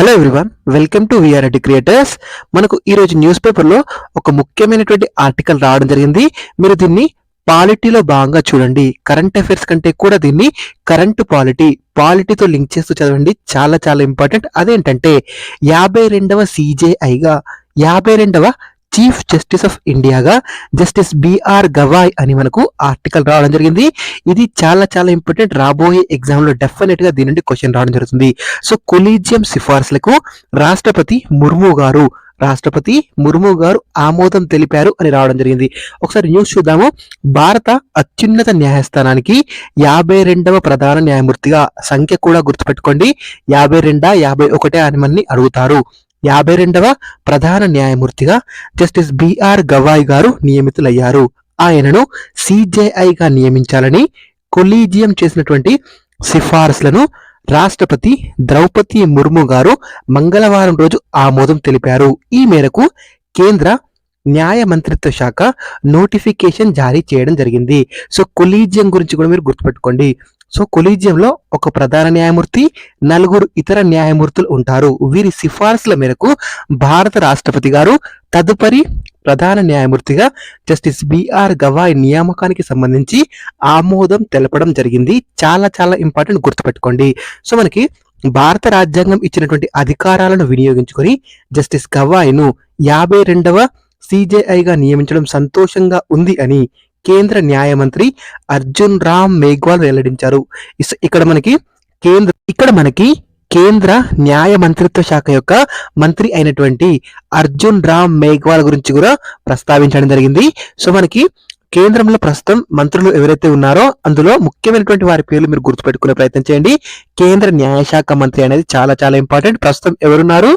Hello everyone welcome to VRIT creators మనకు ఈరోజు news పేపర్లో ఒక ముఖ్యమైనటువంటి ఆర్టికల్ రావడం జరిగింది. మీరు దీన్ని పాలిటీలో భాగంగా చూడండి. కరెంట్ అఫైర్స్ కంటే కూడా దీన్ని కరెంట్ పాలిటీ పాలిటీతో లింక్ చేస్తూ చదవండి. చాలా చాలా ఇంపార్టెంట్ అదేంటంటే యాభై రెండవ సీజేఐగా యాభై రెండవ చీఫ్ జస్టిస్ ఆఫ్ ఇండియాగా జస్టిస్ బిఆర్ గవాయ్ అని మనకు ఆర్టికల్ రావడం జరిగింది. ఇది చాలా చాలా ఇంపార్టెంట్ రాబోయే ఎగ్జామ్లో డెఫినెట్గా దీని నుండి క్వశ్చన్ రావడం జరుగుతుంది. సో కొలీజియం సిఫార్సులకు రాష్ట్రపతి ముర్ము గారు రాష్ట్రపతి ముర్ము గారు ఆమోదం తెలిపారు అని రావడం జరిగింది. ఒకసారి న్యూస్ చూద్దాము. భారత అత్యున్నత న్యాయస్థానానికి యాభై రెండవ ప్రధాన న్యాయమూర్తిగా సంఖ్య కూడా గుర్తుపెట్టుకోండి. యాభై రెండా యాభై ఒకటే అని మనని అడుగుతారు. యాభై రెండవ ప్రధాన న్యాయమూర్తిగా జస్టిస్ బిఆర్ గవాయ్ గారు నియమితులయ్యారు. ఆయనను సిజేఐగా నియమించాలని కొలీజియం చేసినటువంటి సిఫార్సులను రాష్ట్రపతి ద్రౌపది ముర్ము గారు మంగళవారం రోజు ఆమోదం తెలిపారు. ఈ మేరకు కేంద్ర న్యాయ మంత్రిత్వ శాఖ నోటిఫికేషన్ జారీ చేయడం జరిగింది. సో కొలీజియం గురించి కూడా మీరు గుర్తుపెట్టుకోండి. సో కొలీజియంలో ఒక ప్రధాన న్యాయమూర్తి నలుగురు ఇతర న్యాయమూర్తులు ఉంటారు. వీరి సిఫార్సుల మేరకు భారత రాష్ట్రపతి గారు తదుపరి ప్రధాన న్యాయమూర్తిగా జస్టిస్ బిఆర్ గవాయ్ నియామకానికి సంబంధించి ఆమోదం తెలపడం జరిగింది. చాలా చాలా ఇంపార్టెంట్ గుర్తుపెట్టుకోండి. సో మనకి భారత రాజ్యాంగం ఇచ్చినటువంటి అధికారాలను వినియోగించుకొని జస్టిస్ గవాయ్ను యాభై రెండవ సిజేఐగా నియమించడం సంతోషంగా ఉంది అని కేంద్ర న్యాయ మంత్రి అర్జున్ రామ్ మేఘ్వాల్ వెల్లడించారు. ఇక్కడ మనకి కేంద్ర ఇక్కడ మనకి కేంద్ర న్యాయ మంత్రిత్వ శాఖ యొక్క మంత్రి అయినటువంటి అర్జున్ రామ్ మేఘ్వాల్ గురించి కూడా ప్రస్తావించడం జరిగింది. సో మనకి కేంద్రంలో ప్రస్తుతం మంత్రులు ఎవరైతే ఉన్నారో అందులో ముఖ్యమైనటువంటి వారి పేర్లు మీరు గుర్తుపెట్టుకునే ప్రయత్నం చేయండి. కేంద్ర న్యాయశాఖ మంత్రి అనేది చాలా చాలా ఇంపార్టెంట్ ప్రస్తుతం ఎవరున్నారు?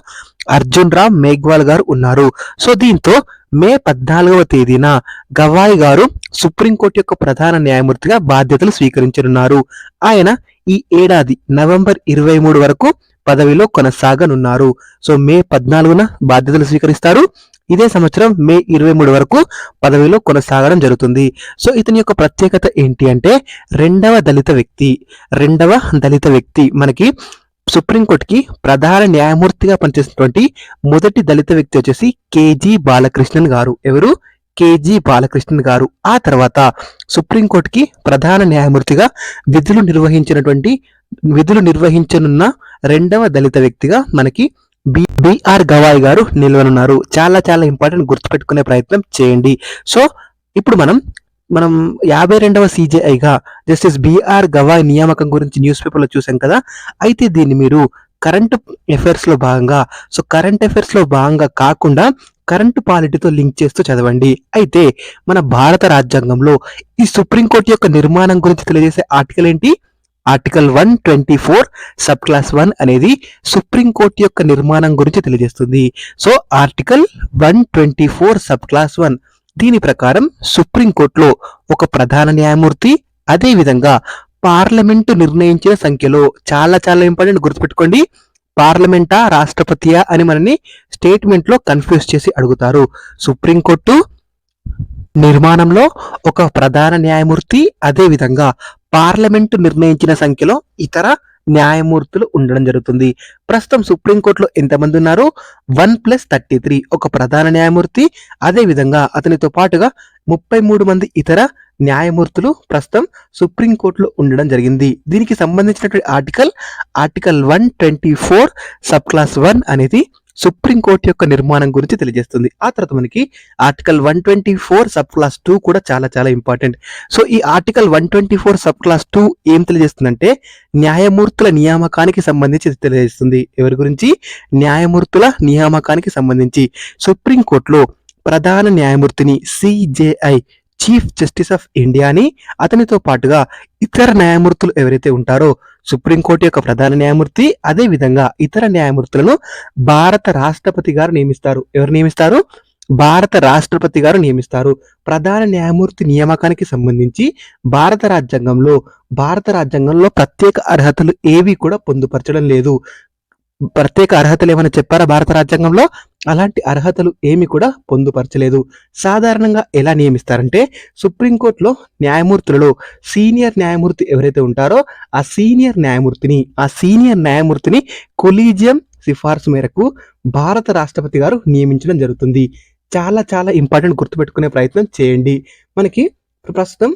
అర్జున్ రామ్ మేఘ్వాల్ గారు ఉన్నారు. సో దీంతో మే పద్నాలుగవ తేదీన గవాయ్ గారు సుప్రీంకోర్టు యొక్క ప్రధాన న్యాయమూర్తిగా బాధ్యతలు స్వీకరించనున్నారు. ఆయన ఈ ఏడాది నవంబర్ ఇరవై మూడు వరకు పదవిలో కొనసాగనున్నారు. సో మే పద్నాలుగున బాధ్యతలు స్వీకరిస్తారు. ఇదే సంవత్సరం మే ఇరవై మూడు వరకు పదవిలో కొనసాగడం జరుగుతుంది. సో ఇతని యొక్క ప్రత్యేకత ఏంటి అంటే రెండవ దళిత వ్యక్తి రెండవ దళిత వ్యక్తి మనకి సుప్రీంకోర్టుకి ప్రధాన న్యాయమూర్తిగా పనిచేసినటువంటి మొదటి దళిత వ్యక్తి వచ్చేసి కేజీ బాలకృష్ణన్ గారు. ఎవరు? కేజీ బాలకృష్ణన్ గారు. ఆ తర్వాత సుప్రీంకోర్టుకి ప్రధాన న్యాయమూర్తిగా విధులు నిర్వహించినటువంటి విధులు నిర్వహించనున్న రెండవ దళిత వ్యక్తిగా మనకి బి బిఆర్ గవాయ్ గారు నిల్వనున్నారు. చాలా చాలా ఇంపార్టెంట్ గుర్తుపెట్టుకునే ప్రయత్నం చేయండి. సో ఇప్పుడు మనం మనం యాభై రెండవ సీజేఐగా జస్టిస్ బిఆర్ గవాయ్ నియామకం గురించి న్యూస్ పేపర్లో చూసాం కదా? అయితే దీన్ని మీరు కరెంట్ అఫైర్స్లో భాగంగా సో కరెంట్ అఫైర్స్లో భాగంగా కాకుండా కరెంట్ పాలిటీతో లింక్ చేస్తూ చదవండి. అయితే మన భారత రాజ్యాంగంలో ఈ సుప్రీంకోర్టు యొక్క నిర్మాణం గురించి తెలియజేసే ఆర్టికల్ ఏంటి? Article one twenty four sub clause one అనేది సుప్రీంకోర్టు యొక్క నిర్మాణం గురించి తెలియజేస్తుంది. So article one twenty four sub clause one దీని ప్రకారం సుప్రీంకోర్టులో ఒక ప్రధాన న్యాయమూర్తి అదే విధంగా పార్లమెంటు నిర్ణయించిన సంఖ్యలో చాలా చాలా ఇంపార్టెంట్ గుర్తుపెట్టుకోండి. పార్లమెంటా రాష్ట్రపతియా అని మనని స్టేట్మెంట్లో కన్ఫ్యూజ్ చేసి అడుగుతారు. సుప్రీంకోర్టు నిర్మాణంలో ఒక ప్రధాన న్యాయమూర్తి అదే విధంగా పార్లమెంటు నిర్ణయించిన సంఖ్యలో ఇతర న్యాయమూర్తులు ఉండడం జరుగుతుంది. ప్రస్తుతం సుప్రీంకోర్టులో ఎంతమంది ఉన్నారు వన్ ప్లస్ థర్టీ త్రీ ఒక ప్రధాన న్యాయమూర్తి అదే విధంగా అతనితో పాటుగా ముప్పై మూడు మంది ఇతర న్యాయమూర్తులు ప్రస్తుతం సుప్రీంకోర్టులో ఉండడం జరిగింది. దీనికి సంబంధించినటువంటి article article one twenty four sub clause one అనేది సుప్రీంకోర్టు యొక్క నిర్మాణం గురించి తెలియజేస్తుంది. ఆ తర్వాత మనకి article one twenty four sub clause two కూడా చాలా చాలా ఇంపార్టెంట్. సో ఈ article one twenty four sub clause two ఏం తెలియజేస్తుందంటే న్యాయమూర్తుల నియామకానికి సంబంధించి తెలియజేస్తుంది. ఎవరి గురించి? న్యాయమూర్తుల నియామకానికి సంబంధించి. సుప్రీంకోర్టులో ప్రధాన న్యాయమూర్తిని సిజేఐ చీఫ్ జస్టిస్ ఆఫ్ ఇండియాని అతనితో పాటుగా ఇతర న్యాయమూర్తులు ఎవరైతే ఉంటారో సుప్రీంకోర్టు యొక్క ప్రధాన న్యాయమూర్తి అదే విధంగా ఇతర న్యాయమూర్తులను భారత రాష్ట్రపతి గారు నియమిస్తారు. ఎవరు నియమిస్తారు? భారత రాష్ట్రపతి గారు నియమిస్తారు. ప్రధాన న్యాయమూర్తి నియామకానికి సంబంధించి భారత రాజ్యాంగంలో భారత రాజ్యాంగంలో ప్రత్యేక అర్హతలు ఏవి కూడా పొందుపరచడం లేదు. ప్రత్యేక అర్హతలు ఏమైనా చెప్పారా భారత రాజ్యాంగంలో? అలాంటి అర్హతలు ఏమి కూడా పొందుపరచలేదు. సాధారణంగా ఎలా నియమిస్తారంటే సుప్రీంకోర్టులో న్యాయమూర్తులలో సీనియర్ న్యాయమూర్తి ఎవరైతే ఉంటారో ఆ సీనియర్ న్యాయమూర్తిని ఆ సీనియర్ న్యాయమూర్తిని కొలీజియం సిఫార్సు మేరకు భారత రాష్ట్రపతి గారు నియమించడం జరుగుతుంది. చాలా చాలా ఇంపార్టెంట్ గుర్తుపెట్టుకునే ప్రయత్నం చేయండి. మనకి ప్రస్తుతం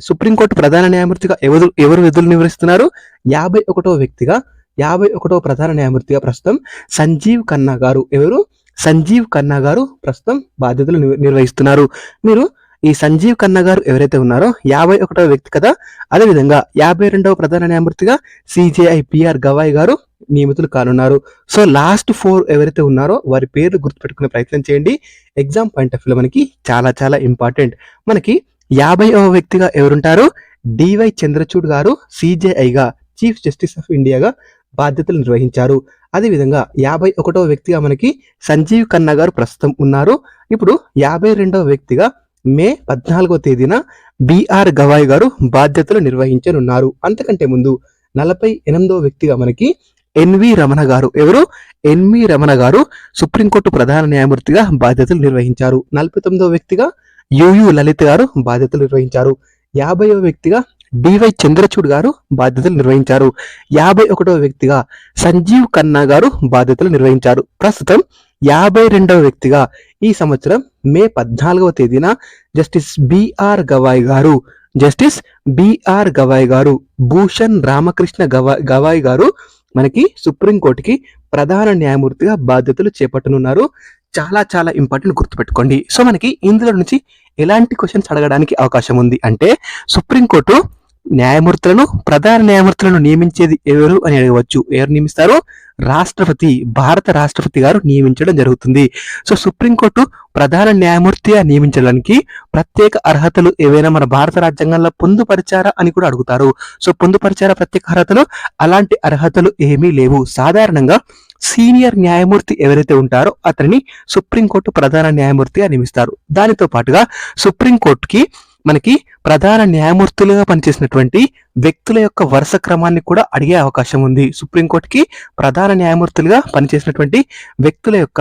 సుప్రీంకోర్టు ప్రధాన న్యాయమూర్తిగా ఎవరు ఎవరు విధులు నివరిస్తున్నారు యాభై ఒకటో వ్యక్తిగా యాభై ఒకటో ప్రధాన న్యాయమూర్తిగా ప్రస్తుతం సంజీవ్ ఖన్నా గారు. ఎవరు? సంజీవ్ ఖన్నా గారు ప్రస్తుతం బాధ్యతలు నిర్వహిస్తున్నారు. మీరు ఈ సంజీవ్ ఖన్నా గారు ఎవరైతే ఉన్నారో యాభై ఒకటవ వ్యక్తి కదా అదేవిధంగా యాభై రెండవ ప్రధాన న్యాయమూర్తిగా సిజేఐ పిఆర్ గవాయ్ గారు నియమితులు కానున్నారు. సో లాస్ట్ ఫోర్ ఎవరైతే ఉన్నారో వారి పేర్లు గుర్తుపెట్టుకునే ప్రయత్నం చేయండి. ఎగ్జామ్ పాయింట్ ఆఫ్ వ్యూలో మనకి చాలా చాలా ఇంపార్టెంట్. మనకి యాభైవ వ్యక్తిగా ఎవరుంటారు? డివై చంద్రచూడ్ గారు సిజేఐగా చీఫ్ జస్టిస్ ఆఫ్ ఇండియాగా బాధ్యతలు నిర్వహించారు. అదేవిధంగా యాభై ఒకటవ వ్యక్తిగా మనకి సంజీవ్ ఖన్నా గారు ప్రస్తుతం ఉన్నారు. ఇప్పుడు యాభై రెండవ వ్యక్తిగా మే పద్నాలుగో తేదీన బిఆర్ గవాయ్ గారు బాధ్యతలు నిర్వహించనున్నారు. అంతకంటే ముందు నలభై ఎనిమిదవ వ్యక్తిగా మనకి ఎన్వి రమణ గారు ఎవరు? ఎన్వి రమణ గారు సుప్రీంకోర్టు ప్రధాన న్యాయమూర్తిగా బాధ్యతలు నిర్వహించారు. నలభై తొమ్మిదవ వ్యక్తిగా యుయు లలిత్ గారు బాధ్యతలు నిర్వహించారు. యాభైవ వ్యక్తిగా డివై చంద్రచూడ్ గారు బాధ్యతలు నిర్వహించారు. యాభై ఒకటవ వ్యక్తిగా సంజీవ్ ఖన్నా గారు బాధ్యతలు నిర్వహించారు. ప్రస్తుతం యాభై రెండవ వ్యక్తిగా ఈ సంవత్సరం మే పద్నాలుగవ తేదీన జస్టిస్ బిఆర్ గవాయ్ గారు జస్టిస్ బిఆర్ గవాయ్ గారు భూషణ్ రామకృష్ణ గవాయ్ గవాయ్ గారు మనకి సుప్రీంకోర్టుకి ప్రధాన న్యాయమూర్తిగా బాధ్యతలు చేపట్టనున్నారు. చాలా చాలా ఇంపార్టెంట్ గుర్తుపెట్టుకోండి. సో మనకి ఇందులో నుంచి ఎలాంటి క్వశ్చన్స్ అడగడానికి అవకాశం ఉంది అంటే సుప్రీంకోర్టు న్యాయమూర్తులను ప్రధాన న్యాయమూర్తులను నియమించేది ఎవరు అని అడగవచ్చు. ఎవరు నియమిస్తారు రాష్ట్రపతి భారత రాష్ట్రపతి గారు నియమించడం జరుగుతుంది. సో సుప్రీంకోర్టు ప్రధాన న్యాయమూర్తిగా నియమించడానికి ప్రత్యేక అర్హతలు ఏవైనా మన భారత రాజ్యాంగంలో పొందుపరిచారా అని కూడా అడుగుతారు. సో పొందుపరిచారా ప్రత్యేక అర్హతలు? అలాంటి అర్హతలు ఏమీ లేవు. సాధారణంగా సీనియర్ న్యాయమూర్తి ఎవరైతే ఉంటారో అతనిని సుప్రీంకోర్టు ప్రధాన న్యాయమూర్తిగా నియమిస్తారు. దానితో పాటుగా సుప్రీంకోర్టుకి మనకి ప్రధాన న్యాయమూర్తులుగా పనిచేసినటువంటి వ్యక్తుల యొక్క వరుస క్రమాన్ని కూడా అడిగే అవకాశం ఉంది. సుప్రీంకోర్టుకి ప్రధాన న్యాయమూర్తులుగా పనిచేసినటువంటి వ్యక్తుల యొక్క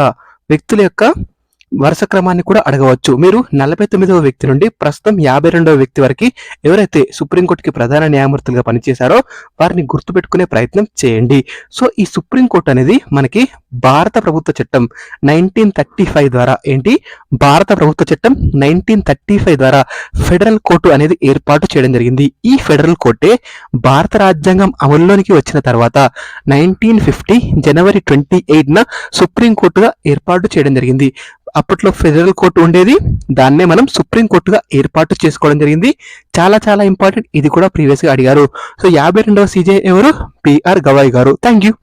వ్యక్తుల యొక్క వరుస క్రమాన్ని కూడా అడగవచ్చు. మీరు నలభై తొమ్మిదవ వ్యక్తి నుండి ప్రస్తుతం యాభై రెండవ వ్యక్తి వరకు ఎవరైతే సుప్రీంకోర్టుకి ప్రధాన న్యాయమూర్తులుగా పనిచేశారో వారిని గుర్తుపెట్టుకునే ప్రయత్నం చేయండి. సో ఈ సుప్రీంకోర్టు అనేది మనకి భారత ప్రభుత్వ చట్టం నైన్టీన్ థర్టీ ఫైవ్ ద్వారా ఏంటి? భారత ప్రభుత్వ చట్టం నైన్టీన్ థర్టీ ఫైవ్ ద్వారా ఫెడరల్ కోర్టు అనేది ఏర్పాటు చేయడం జరిగింది. ఈ ఫెడరల్ కోర్టే భారత రాజ్యాంగం అమల్లోనికి వచ్చిన తర్వాత నైన్టీన్ ఫిఫ్టీ జనవరి ట్వంటీ ఎయిట్న సుప్రీంకోర్టుగా ఏర్పాటు చేయడం జరిగింది. అప్పట్లో ఫెడరల్ కోర్టు ఉండేది. దాన్నే మనం సుప్రీం కోర్టుగా ఏర్పాటు చేసుకోవడం జరిగింది. చాలా చాలా ఇంపార్టెంట్ ఇది కూడా ప్రీవియస్గా అడిగారు. సో యాభై రెండవ సీజే ఎవరు? పిఆర్ గవాయ్ గారు. Thank you.